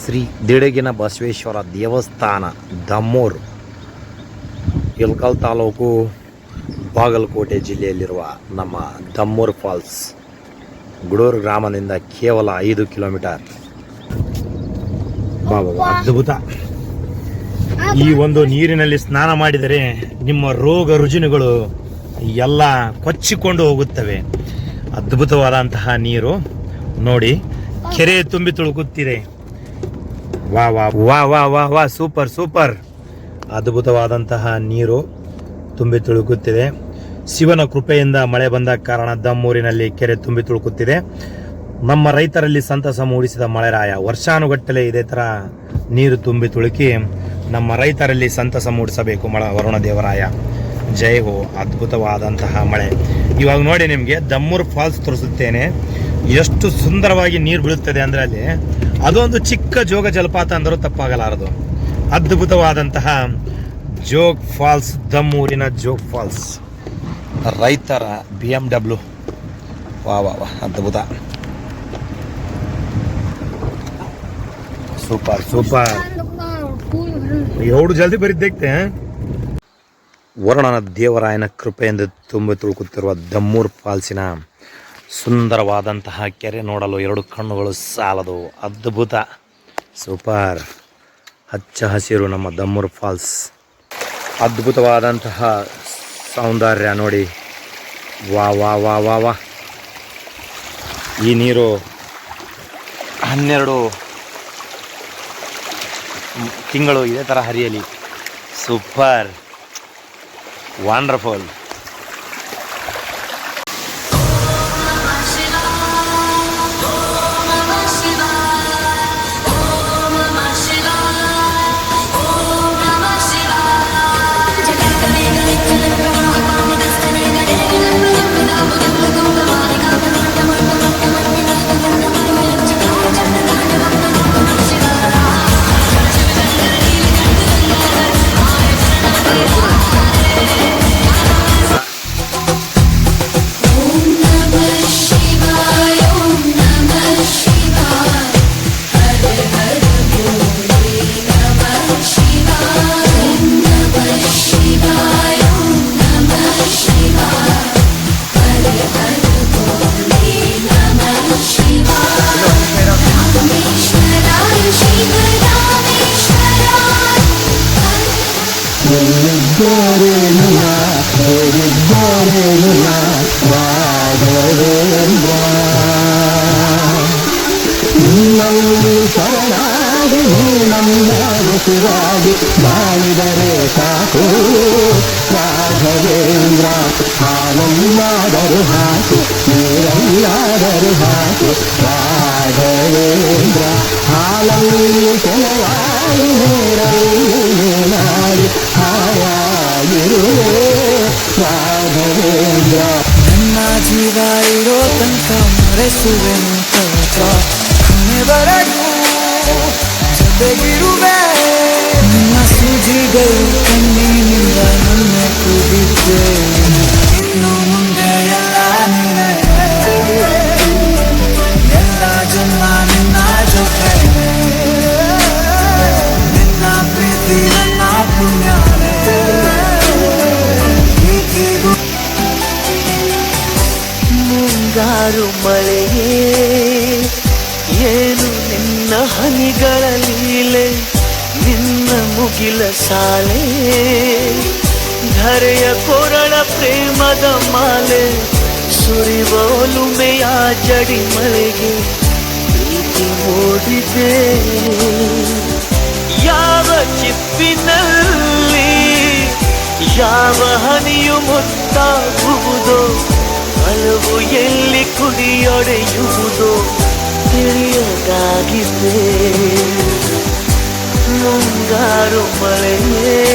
ಶ್ರೀ ದಿಡಗಿನ ಬಸವೇಶ್ವರ ದೇವಸ್ಥಾನ ದಮ್ಮೂರು ಇಲ್ಕಲ್ ತಾಲೂಕು, ಬಾಗಲಕೋಟೆ ಜಿಲ್ಲೆಯಲ್ಲಿರುವ ನಮ್ಮ ದಮ್ಮೂರು ಫಾಲ್ಸ್, ಗುಡೂರು ಗ್ರಾಮದಿಂದ ಕೇವಲ ಐದು ಕಿಲೋಮೀಟರ್. ಬಾಬಾ ಅದ್ಭುತ. ಈ ಒಂದು ನೀರಿನಲ್ಲಿ ಸ್ನಾನ ಮಾಡಿದರೆ ನಿಮ್ಮ ರೋಗ ರುಜಿನಗಳು ಎಲ್ಲ ಕೊಚ್ಚಿಕೊಂಡು ಹೋಗುತ್ತವೆ. ಅದ್ಭುತವಾದಂತಹ ನೀರು. ನೋಡಿ, ಕೆರೆ ತುಂಬಿ ತುಳುಕುತ್ತಿದೆ. ವಾ ವಾ ವಾ ವಾ ವಾ ವಾ, ಸೂಪರ್ ಸೂಪರ್. ಅದ್ಭುತವಾದಂತಹ ನೀರು ತುಂಬಿ ತುಳುಕುತ್ತಿದೆ. ಶಿವನ ಕೃಪೆಯಿಂದ ಮಳೆ ಬಂದ ಕಾರಣ ದಮ್ಮೂರಿನಲ್ಲಿ ಕೆರೆ ತುಂಬಿ ತುಳುಕುತ್ತಿದೆ. ನಮ್ಮ ರೈತರಲ್ಲಿ ಸಂತಸ ಮೂಡಿಸಿದ ಮಳೆರಾಯ, ವರ್ಷಾನುಗಟ್ಟಲೆ ಇದೇ ಥರ ನೀರು ತುಂಬಿ ತುಳುಕಿ ನಮ್ಮ ರೈತರಲ್ಲಿ ಸಂತಸ ಮೂಡಿಸಬೇಕು ಮಳ, ವರುಣ ದೇವರಾಯ. ಜೈ ಹೋ, ಅದ್ಭುತವಾದಂತಹ ಮಳೆ. ಇವಾಗ ನೋಡಿ ನಿಮಗೆ, ದಮ್ಮೂರು ಫಾಲ್ಸ್ ತೋರಿಸುತ್ತೇನೆ. ಎಷ್ಟು ಸುಂದರವಾಗಿ ನೀರು ಬೀಳುತ್ತದೆ ಅಂದರೆ ಅಲ್ಲಿ ಅದೊಂದು ಚಿಕ್ಕ ಜೋಗ ಜಲಪಾತ ಅಂದರೂ ತಪ್ಪಾಗಲಾರದು. ಅದ್ಭುತವಾದಂತಹ ಜೋಗ್ ಫಾಲ್ಸ್, ದಮ್ಮೂರಿನ ಜೋಗ್ ಫಾಲ್ಸ್. ರೈತರ ಬಿ ಎಂ ಡಬ್ಲ್ಯೂ ವಾ ವಾ ವಾ, ಅದ್ಭುತ. Super super. ಎವಡು ಜಲ್ದಿ ಬರಿದ್ದೈತೆ ವರುಣನ ದೇವರಾಯನ ಕೃಪೆಯಿಂದ ತುಂಬಿ ತುಳುಕುತ್ತಿರುವ ದಮ್ಮೂರ್ ಫಾಲ್ಸಿನ ಸುಂದರವಾದಂತಹ ಕೆರೆ ನೋಡಲು ಎರಡು ಕಣ್ಣುಗಳು ಸಾಲದು. ಅದ್ಭುತ. ಸೂಪರ್. ಹಚ್ಚ ಹಸಿರು ನಮ್ಮ ದಮ್ಮೂರ್ ಫಾಲ್ಸ್. ಅದ್ಭುತವಾದಂತಹ ಸೌಂದರ್ಯ ನೋಡಿ. ವಾ ವಾ ವಾ ವಾ ವಾ. ಈ ನೀರು ಹನ್ನೆರಡು ತಿಂಗಳು ಇದೇ ಥರ ಹರಿಯಲಿ. ಸೂಪರ್. ವಂಡರ್ಫುಲ್. ಮಾಡಿದರೆ ಸಾಕು ರಾಘವೇಂದ್ರ ಹಾಲನ್ನಾದರೂ ಹಾಕು ನೀರನ್ನಾದರೂ ಹಾಕು ರಾಘವೇಂದ್ರ ಹಾಲಲ್ಲಿ ಕೆಲವಾಗಿ ನೀರಲ್ಲಿ ಮಾಡಿ ಹಾಯಾಗಿರುವೆ ಮರೆಸುವೆಂತ ಕೊನೆವರೆಗೂ ಜೊತೆಗಿರುವೆ ನಿನ್ನ ಸೂಜಿಗಳು ಕಣ್ಣಿನಿಂದ ನನ್ನ ಕುದಿದ್ದೆ ಇನ್ನು ಮುಂದೆ ಎಲ್ಲ ನೀನೇ ಎಲ್ಲ ಜನ್ಮ ನಿನ್ನ ಜೊತೆ ನಿನ್ನ ಪ್ರೀತಿ ನನ್ನ ಪುಣ್ಯನೇ ಈಗಿಗೂ ಮುಂಗಾರು ಮಳೆಯೇ ಹನಿಗಳ ಲೀಲೆ, ನಿನ್ನ ಮುಗಿಲ ಸಾಲೆ. ಧರೆಯ ಕೊರಳ ಪ್ರೇಮದ ಮಾಲೆ ಸುರಿವೋಲುಮೆಯ ಜಡಿ ಮಳೆಗೆ ಪ್ರೀತಿ ಓಡಿದೆ ಯಾವ ಚಿಪ್ಪಿನಲ್ಲಿ, ಯಾವ ಹನಿಯು ಮುತ್ತಾಗುವುದೋ ಹಲವು ಎಲ್ಲಿ ಕುಡಿಯೊಡೆಯುವುದೋ. Gagite Mungaro Palenge